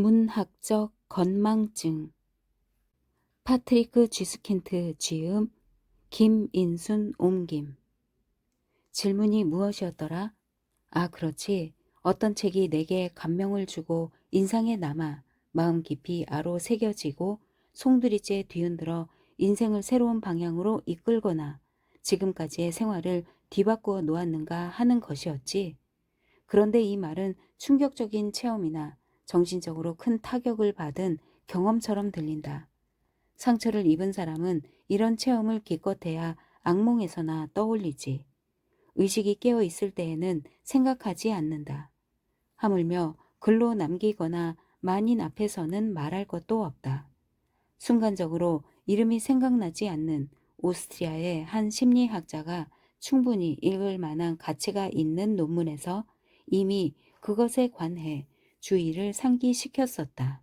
문학적 건망증 파트리크 쥐스킨트 지음 김인순 옮김 질문이 무엇이었더라? 아 그렇지. 어떤 책이 내게 감명을 주고 인상에 남아 마음 깊이 아로 새겨지고 송두리째 뒤흔들어 인생을 새로운 방향으로 이끌거나 지금까지의 생활을 뒤바꾸어 놓았는가 하는 것이었지. 그런데 이 말은 충격적인 체험이나 정신적으로 큰 타격을 받은 경험처럼 들린다. 상처를 입은 사람은 이런 체험을 기껏해야 악몽에서나 떠올리지. 의식이 깨어 있을 때에는 생각하지 않는다. 하물며 글로 남기거나 만인 앞에서는 말할 것도 없다. 순간적으로 이름이 생각나지 않는 오스트리아의 한 심리학자가 충분히 읽을 만한 가치가 있는 논문에서 이미 그것에 관해 주의를 상기시켰었다.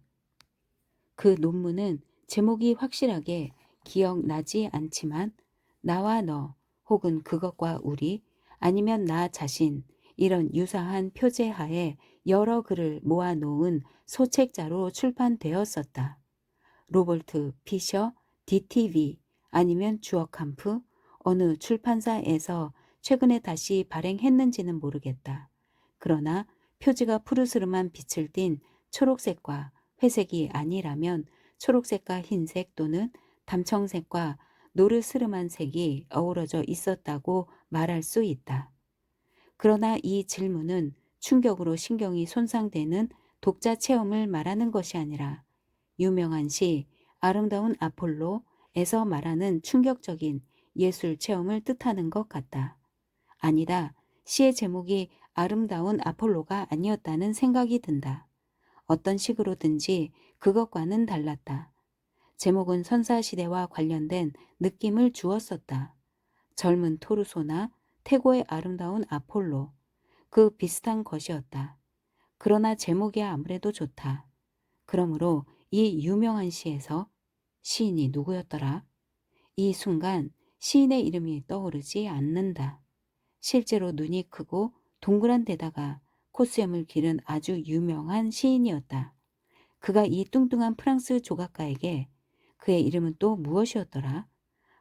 그 논문은 제목이 확실하게 기억나지 않지만 나와 너 혹은 그것과 우리 아니면 나 자신 이런 유사한 표제하에 여러 글을 모아놓은 소책자로 출판되었었다. 로버트 피셔, DTV 아니면 주어캄프 어느 출판사에서 최근에 다시 발행했는지는 모르겠다. 그러나 표지가 푸르스름한 빛을 띤 초록색과 회색이 아니라면 초록색과 흰색 또는 담청색과 노르스름한 색이 어우러져 있었다고 말할 수 있다. 그러나 이 질문은 충격으로 신경이 손상되는 독자 체험을 말하는 것이 아니라 유명한 시 아름다운 아폴로에서 말하는 충격적인 예술 체험을 뜻하는 것 같다. 아니다. 시의 제목이 아름다운 아폴로가 아니었다는 생각이 든다. 어떤 식으로든지 그것과는 달랐다. 제목은 선사시대와 관련된 느낌을 주었었다. 젊은 토르소나 태고의 아름다운 아폴로, 그 비슷한 것이었다. 그러나 제목이 아무래도 좋다. 그러므로 이 유명한 시에서 시인이 누구였더라? 이 순간 시인의 이름이 떠오르지 않는다. 실제로 눈이 크고 동그란 데다가 코스염을 기른 아주 유명한 시인이었다. 그가 이 뚱뚱한 프랑스 조각가에게 그의 이름은 또 무엇이었더라?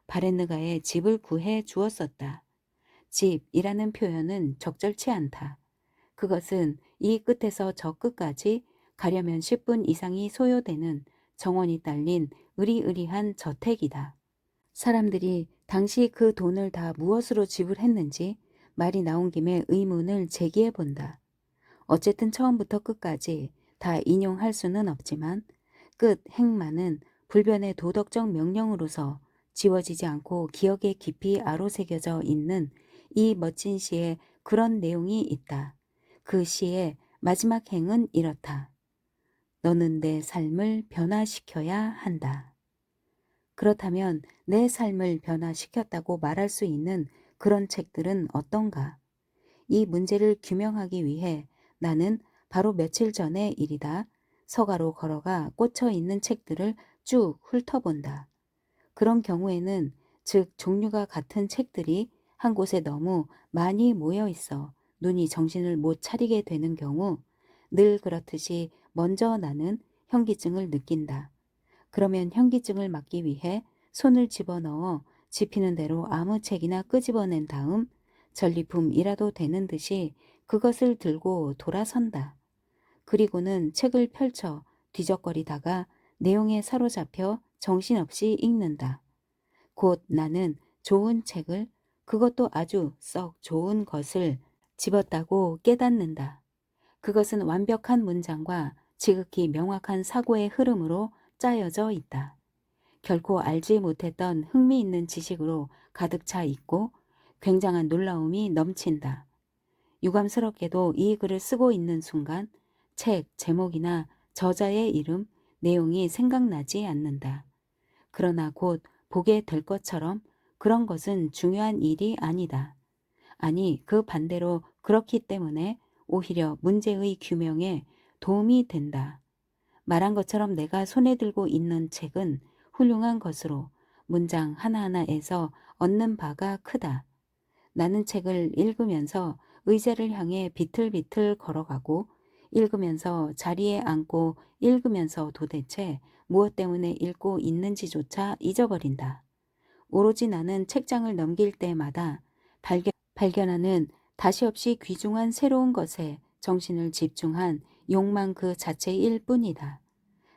바렌느가의 집을 구해 주었었다. 집이라는 표현은 적절치 않다. 그것은 이 끝에서 저 끝까지 가려면 10분 이상이 소요되는 정원이 딸린 으리으리한 저택이다. 사람들이 당시 그 돈을 다 무엇으로 지불했는지 말이 나온 김에 의문을 제기해 본다. 어쨌든 처음부터 끝까지 다 인용할 수는 없지만 끝 행만은 불변의 도덕적 명령으로서 지워지지 않고 기억에 깊이 아로새겨져 있는 이 멋진 시에 그런 내용이 있다. 그 시의 마지막 행은 이렇다. 너는 내 삶을 변화시켜야 한다. 그렇다면 내 삶을 변화시켰다고 말할 수 있는 그런 책들은 어떤가? 이 문제를 규명하기 위해 나는 바로 며칠 전의 일이다. 서가로 걸어가 꽂혀 있는 책들을 쭉 훑어본다. 그런 경우에는 즉 종류가 같은 책들이 한 곳에 너무 많이 모여 있어 눈이 정신을 못 차리게 되는 경우 늘 그렇듯이 먼저 나는 현기증을 느낀다. 그러면 현기증을 막기 위해 손을 집어넣어 집히는 대로 아무 책이나 끄집어낸 다음 전리품이라도 되는 듯이 그것을 들고 돌아선다. 그리고는 책을 펼쳐 뒤적거리다가 내용에 사로잡혀 정신없이 읽는다. 곧 나는 좋은 책을 그것도 아주 썩 좋은 것을 집었다고 깨닫는다. 그것은 완벽한 문장과 지극히 명확한 사고의 흐름으로 짜여져 있다. 결코 알지 못했던 흥미있는 지식으로 가득 차 있고 굉장한 놀라움이 넘친다. 유감스럽게도 이 글을 쓰고 있는 순간 책 제목이나 저자의 이름, 내용이 생각나지 않는다. 그러나 곧 보게 될 것처럼 그런 것은 중요한 일이 아니다. 아니, 그 반대로 그렇기 때문에 오히려 문제의 규명에 도움이 된다. 말한 것처럼 내가 손에 들고 있는 책은 훌륭한 것으로 문장 하나하나에서 얻는 바가 크다. 나는 책을 읽으면서 의자를 향해 비틀비틀 걸어가고 읽으면서 자리에 앉고 읽으면서 도대체 무엇 때문에 읽고 있는지조차 잊어버린다. 오로지 나는 책장을 넘길 때마다 발견, 발견하는 다시 없이 귀중한 새로운 것에 정신을 집중한 욕망 그 자체일 뿐이다.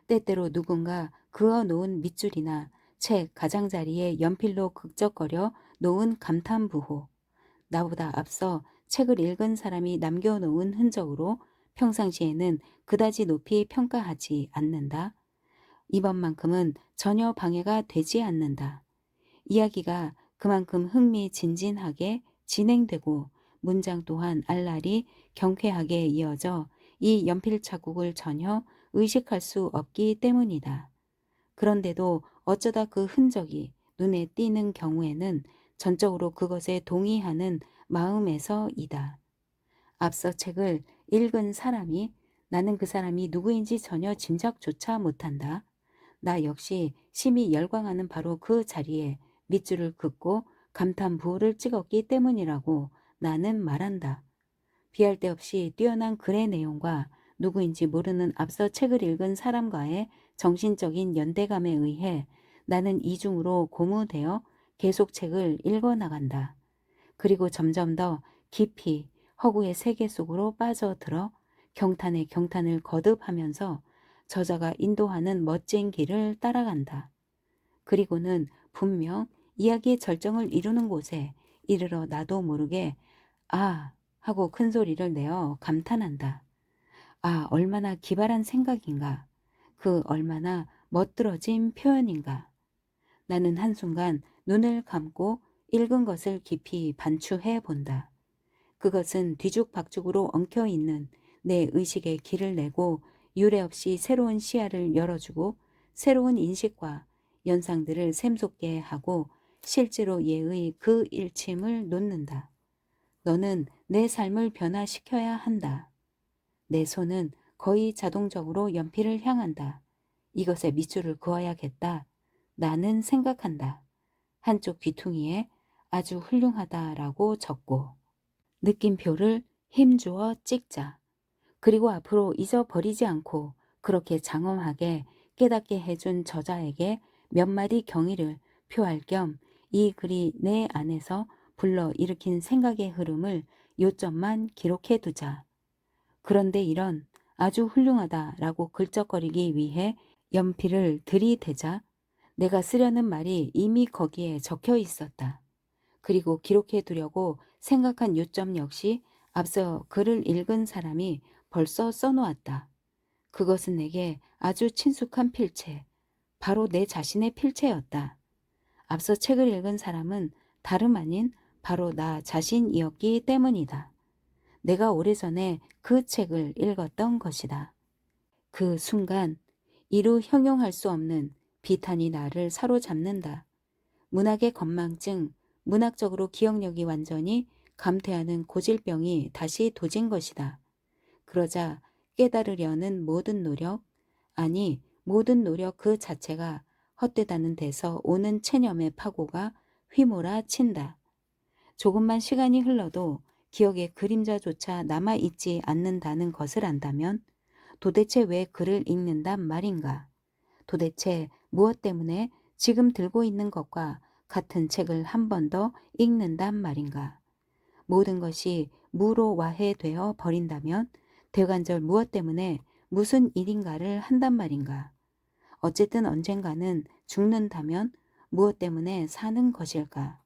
때때로 누군가 그어 놓은 밑줄이나 책 가장자리에 연필로 극적거려 놓은 감탄부호. 나보다 앞서 책을 읽은 사람이 남겨놓은 흔적으로 평상시에는 그다지 높이 평가하지 않는다. 이번만큼은 전혀 방해가 되지 않는다. 이야기가 그만큼 흥미진진하게 진행되고 문장 또한 알랄이 경쾌하게 이어져 이 연필 자국을 전혀 의식할 수 없기 때문이다. 그런데도 어쩌다 그 흔적이 눈에 띄는 경우에는 전적으로 그것에 동의하는 마음에서이다. 앞서 책을 읽은 사람이 나는 그 사람이 누구인지 전혀 짐작조차 못한다. 나 역시 심히 열광하는 바로 그 자리에 밑줄을 긋고 감탄 부호를 찍었기 때문이라고 나는 말한다. 비할 데 없이 뛰어난 글의 내용과 누구인지 모르는 앞서 책을 읽은 사람과의 정신적인 연대감에 의해 나는 이중으로 고무되어 계속 책을 읽어 나간다. 그리고 점점 더 깊이 허구의 세계 속으로 빠져들어 경탄에 경탄을 거듭하면서 저자가 인도하는 멋진 길을 따라간다. 그리고는 분명 이야기의 절정을 이루는 곳에 이르러 나도 모르게 아 하고 큰 소리를 내어 감탄한다. 아 얼마나 기발한 생각인가. 그 얼마나 멋들어진 표현인가. 나는 한순간 눈을 감고 읽은 것을 깊이 반추해 본다. 그것은 뒤죽박죽으로 엉켜 있는 내 의식의 길을 내고 유례 없이 새로운 시야를 열어주고 새로운 인식과 연상들을 샘솟게 하고 실제로 예의 그 일침을 놓는다. 너는 내 삶을 변화시켜야 한다. 내 손은 거의 자동적으로 연필을 향한다. 이것에 밑줄을 그어야겠다. 나는 생각한다. 한쪽 귀퉁이에 아주 훌륭하다라고 적고 느낌표를 힘주어 찍자. 그리고 앞으로 잊어버리지 않고 그렇게 장엄하게 깨닫게 해준 저자에게 몇 마디 경의를 표할 겸 이 글이 내 안에서 불러 일으킨 생각의 흐름을 요점만 기록해 두자. 그런데 이런 아주 훌륭하다라고 글적거리기 위해 연필을 들이대자 내가 쓰려는 말이 이미 거기에 적혀 있었다. 그리고 기록해 두려고 생각한 요점 역시 앞서 글을 읽은 사람이 벌써 써놓았다. 그것은 내게 아주 친숙한 필체, 바로 내 자신의 필체였다. 앞서 책을 읽은 사람은 다름 아닌 바로 나 자신이었기 때문이다. 내가 오래전에 그 책을 읽었던 것이다. 그 순간 이루 형용할 수 없는 비탄이 나를 사로잡는다. 문학의 건망증, 문학적으로 기억력이 완전히 감퇴하는 고질병이 다시 도진 것이다. 그러자 깨달으려는 모든 노력, 아니 모든 노력 그 자체가 헛되다는 데서 오는 체념의 파고가 휘몰아 친다. 조금만 시간이 흘러도 기억의 그림자조차 남아있지 않는다는 것을 안다면 도대체 왜 글을 읽는단 말인가? 도대체 무엇 때문에 지금 들고 있는 것과 같은 책을 한 번 더 읽는단 말인가? 모든 것이 무로 와해되어 버린다면 대관절 무엇 때문에 무슨 일인가를 한단 말인가? 어쨌든 언젠가는 죽는다면 무엇 때문에 사는 것일까?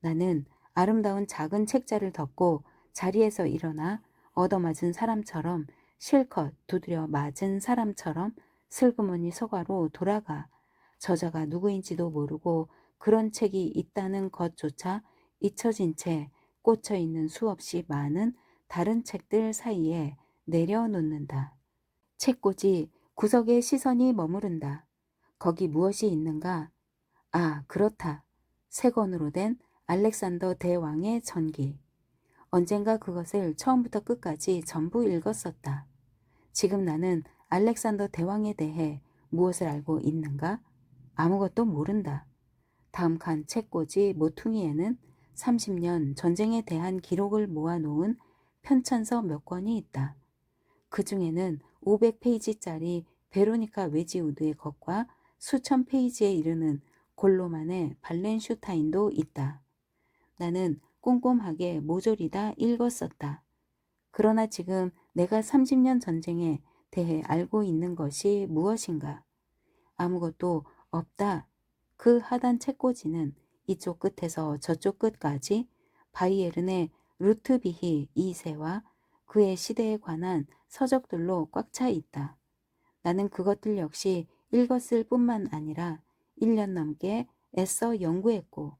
나는 아름다운 작은 책자를 덮고 자리에서 일어나 얻어맞은 사람처럼 실컷 두드려 맞은 사람처럼 슬그머니 서가로 돌아가 저자가 누구인지도 모르고 그런 책이 있다는 것조차 잊혀진 채 꽂혀 있는 수없이 많은 다른 책들 사이에 내려놓는다. 책꽂이 구석에 시선이 머무른다. 거기 무엇이 있는가? 아, 그렇다. 새 권으로 된 알렉산더 대왕의 전기. 언젠가 그것을 처음부터 끝까지 전부 읽었었다. 지금 나는 알렉산더 대왕에 대해 무엇을 알고 있는가? 아무것도 모른다. 다음 칸 책꽂이 모퉁이에는 30년 전쟁에 대한 기록을 모아놓은 편찬서 몇 권이 있다. 그 중에는 500페이지짜리 베로니카 웨지우드의 것과 수천 페이지에 이르는 골로만의 발렌슈타인도 있다. 나는 꼼꼼하게 모조리 다 읽었었다. 그러나 지금 내가 30년 전쟁에 대해 알고 있는 것이 무엇인가? 아무것도 없다. 그 하단 책꽂이는 이쪽 끝에서 저쪽 끝까지 바이에른의 루트비히 2세와 그의 시대에 관한 서적들로 꽉 차 있다. 나는 그것들 역시 읽었을 뿐만 아니라 1년 넘게 애써 연구했고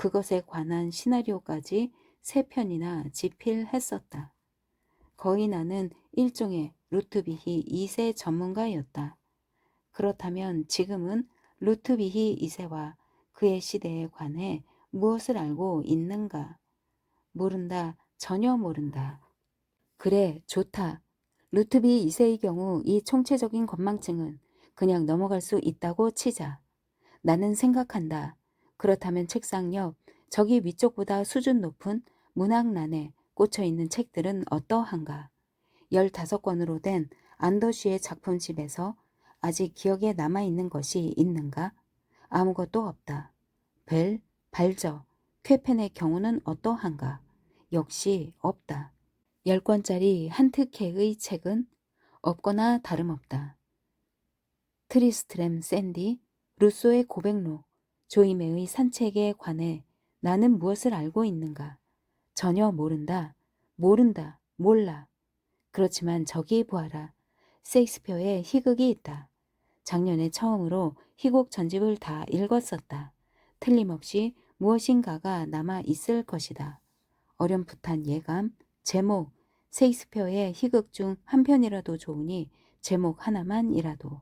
그것에 관한 시나리오까지 세 편이나 집필했었다. 거의 나는 일종의 루트비히 2세 전문가였다. 그렇다면 지금은 루트비히 2세와 그의 시대에 관해 무엇을 알고 있는가? 모른다. 전혀 모른다. 그래, 좋다. 루트비 2세의 경우 이 총체적인 건망증은 그냥 넘어갈 수 있다고 치자. 나는 생각한다. 그렇다면 책상 옆 저기 위쪽보다 수준 높은 문학란에 꽂혀 있는 책들은 어떠한가? 15권으로 된 안더쉬의 작품집에서 아직 기억에 남아있는 것이 있는가? 아무것도 없다. 벨, 발저, 쾌펜의 경우는 어떠한가? 역시 없다. 10권짜리 한 특혜의 책은 없거나 다름없다. 트리스트램 샌디, 루소의 고백록, 조이메의 산책에 관해 나는 무엇을 알고 있는가? 전혀 모른다. 모른다. 몰라. 그렇지만 저기 보아라. 세익스피어의 희극이 있다. 작년에 처음으로 희곡 전집을 다 읽었었다. 틀림없이 무엇인가가 남아 있을 것이다. 어렴풋한 예감, 제목, 세익스피어의 희극 중 한 편이라도 좋으니 제목 하나만이라도.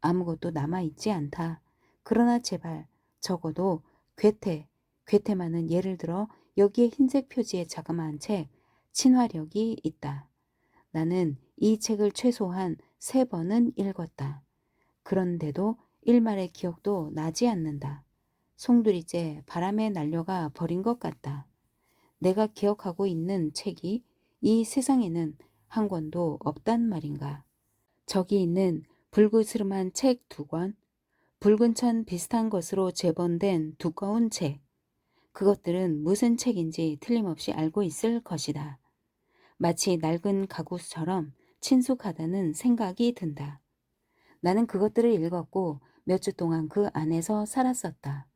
아무것도 남아 있지 않다. 그러나 제발 적어도 괴테, 괴테만은 예를 들어 여기에 흰색 표지의 자그마한 책, 친화력이 있다. 나는 이 책을 최소한 세 번은 읽었다. 그런데도 일말의 기억도 나지 않는다. 송두리째 바람에 날려가 버린 것 같다. 내가 기억하고 있는 책이 이 세상에는 한 권도 없단 말인가. 저기 있는 불그스름한 책 두 권, 붉은 천 비슷한 것으로 재본된 두꺼운 책. 그것들은 무슨 책인지 틀림없이 알고 있을 것이다. 마치 낡은 가구처럼 친숙하다는 생각이 든다. 나는 그것들을 읽었고 몇 주 동안 그 안에서 살았었다.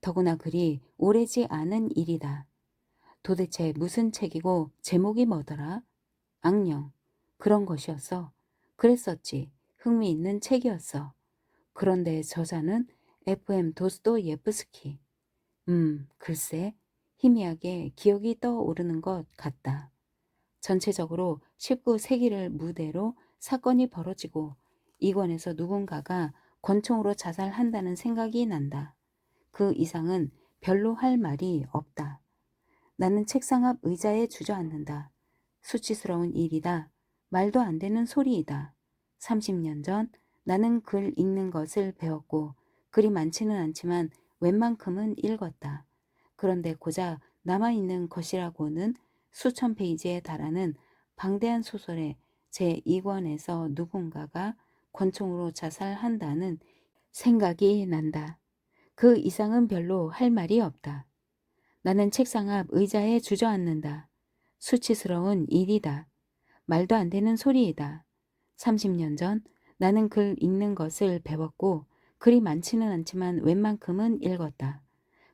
더구나 그리 오래지 않은 일이다. 도대체 무슨 책이고 제목이 뭐더라? 악령. 그런 것이었어. 그랬었지. 흥미있는 책이었어. 그런데 저자는 FM 도스도 예프스키. 음, 글쎄, 희미하게 기억이 떠오르는 것 같다. 전체적으로 19세기를 무대로 사건이 벌어지고 이권에서 누군가가 권총으로 자살한다는 생각이 난다. 그 이상은 별로 할 말이 없다. 나는 책상 앞 의자에 주저앉는다. 수치스러운 일이다. 말도 안 되는 소리이다. 30년 전 나는 글 읽는 것을 배웠고 글이 많지는 않지만 웬만큼은 읽었다. 그런데 고작 남아있는 것이라고는 수천 페이지에 달하는 방대한 소설의 제2권에서 누군가가 권총으로 자살한다는 생각이 난다. 그 이상은 별로 할 말이 없다. 나는 책상 앞 의자에 주저앉는다. 수치스러운 일이다. 말도 안 되는 소리이다. 30년 전 나는 글 읽는 것을 배웠고 글이 많지는 않지만 웬만큼은 읽었다.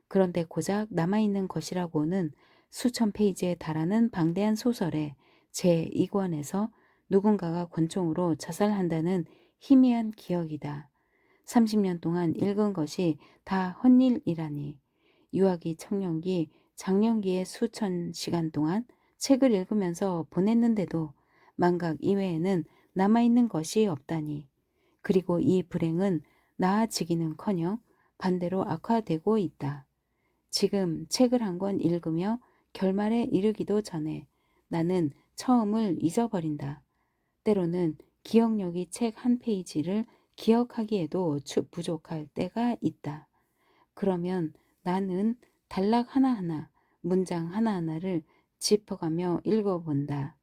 그런데 고작 남아있는 것이라고는 수천 페이지에 달하는 방대한 소설의 제2권에서 누군가가 권총으로 자살한다는 희미한 기억이다. 30년 동안 읽은 것이 다 헛일이라니. 유아기, 청년기, 장년기의 수천 시간 동안 책을 읽으면서 보냈는데도 망각 이외에는 남아있는 것이 없다니. 그리고 이 불행은 나아지기는커녕 반대로 악화되고 있다. 지금 책을 한 권 읽으며 결말에 이르기도 전에 나는 처음을 잊어버린다. 때로는 기억력이 책 한 페이지를 기억하기에도 부족할 때가 있다. 그러면 나는 단락 하나하나, 문장 하나하나를 짚어가며 읽어본다.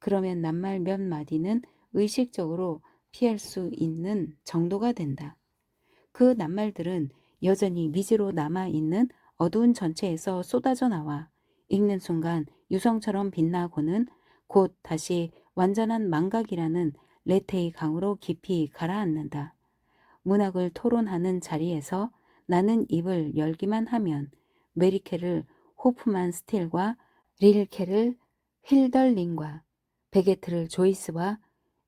그러면 낱말 몇 마디는 의식적으로 피할 수 있는 정도가 된다. 그 낱말들은 여전히 미지로 남아있는 어두운 전체에서 쏟아져 나와 읽는 순간 유성처럼 빛나고는 곧 다시 완전한 망각이라는 레테의 강으로 깊이 가라앉는다. 문학을 토론하는 자리에서 나는 입을 열기만 하면 메리케를 호프만 스틸과 릴케를 힐덜링과 베게트를 조이스와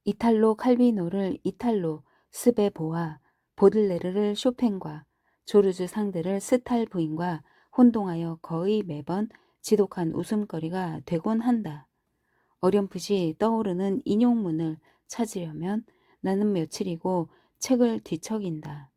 이탈로 칼비노를 이탈로 스베보와 보들레르를 쇼팽과 조르주 상대를 스탈 부인과 혼동하여 거의 매번 지독한 웃음거리가 되곤 한다. 어렴풋이 떠오르는 인용문을 찾으려면 나는 며칠이고 책을 뒤척인다.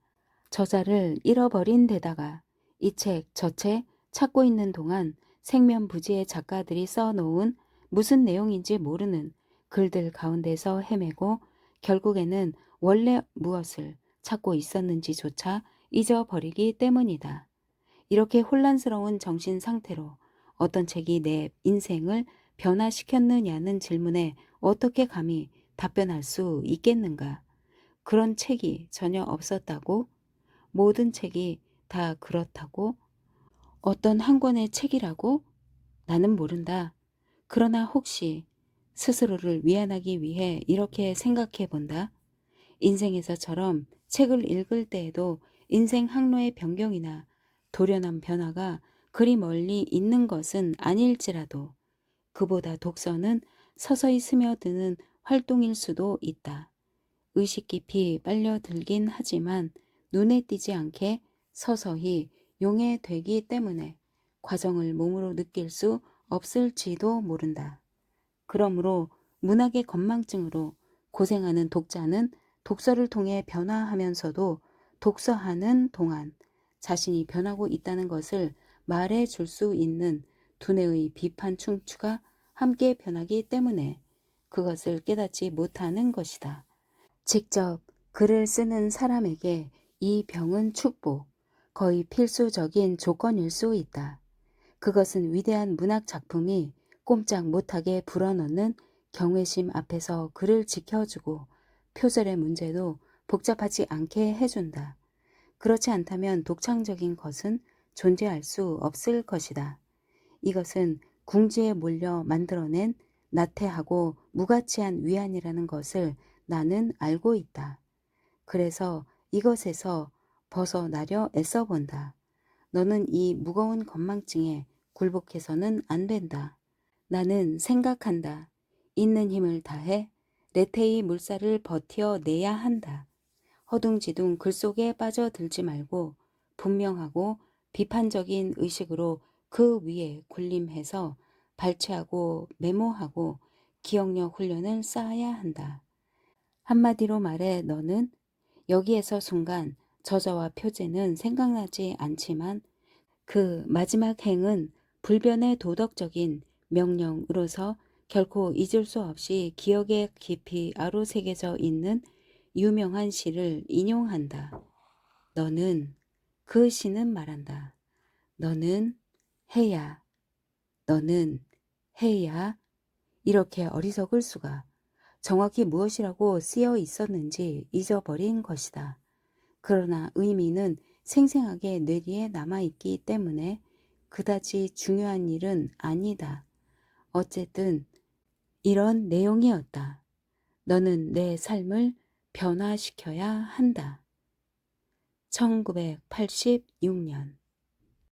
저자를 잃어버린 데다가 이 책, 저 책 찾고 있는 동안 생면부지의 작가들이 써놓은 무슨 내용인지 모르는 글들 가운데서 헤매고 결국에는 원래 무엇을 찾고 있었는지조차 잊어버리기 때문이다. 이렇게 혼란스러운 정신 상태로 어떤 책이 내 인생을 변화시켰느냐는 질문에 어떻게 감히 답변할 수 있겠는가? 그런 책이 전혀 없었다고? 모든 책이 다 그렇다고? 어떤 한 권의 책이라고? 나는 모른다. 그러나 혹시 스스로를 위안하기 위해 이렇게 생각해 본다. 인생에서처럼 책을 읽을 때에도 인생 항로의 변경이나 도련한 변화가 그리 멀리 있는 것은 아닐지라도 그보다 독서는 서서히 스며드는 활동일 수도 있다. 의식 깊이 빨려들긴 하지만 눈에 띄지 않게 서서히 용해 되기 때문에 과정을 몸으로 느낄 수 없을지도 모른다. 그러므로 문학의 건망증으로 고생하는 독자는 독서를 통해 변화하면서도 독서하는 동안 자신이 변하고 있다는 것을 말해 줄 수 있는 두뇌의 비판 충추가 함께 변하기 때문에 그것을 깨닫지 못하는 것이다. 직접 글을 쓰는 사람에게 이 병은 축복, 거의 필수적인 조건일 수 있다. 그것은 위대한 문학 작품이 꼼짝 못하게 불어넣는 경외심 앞에서 글을 지켜주고 표절의 문제도 복잡하지 않게 해준다. 그렇지 않다면 독창적인 것은 존재할 수 없을 것이다. 이것은 궁지에 몰려 만들어낸 나태하고 무가치한 위안이라는 것을 나는 알고 있다. 그래서 이것에서 벗어나려 애써본다. 너는 이 무거운 건망증에 굴복해서는 안 된다. 나는 생각한다. 있는 힘을 다해 레테의 물살을 버텨내야 한다. 허둥지둥 글 속에 빠져들지 말고 분명하고 비판적인 의식으로 그 위에 군림해서 발췌하고 메모하고 기억력 훈련을 쌓아야 한다. 한마디로 말해 너는 여기에서 순간 저자와 표제는 생각나지 않지만 그 마지막 행은 불변의 도덕적인 명령으로서 결코 잊을 수 없이 기억에 깊이 아로 새겨져 있는 유명한 시를 인용한다. 너는 그 시는 말한다. 너는 해야. 너는 해야. 이렇게 어리석을 수가 정확히 무엇이라고 쓰여 있었는지 잊어버린 것이다. 그러나 의미는 생생하게 뇌리에 남아있기 때문에 그다지 중요한 일은 아니다. 어쨌든 이런 내용이었다. 너는 내 삶을 변화시켜야 한다. 1986년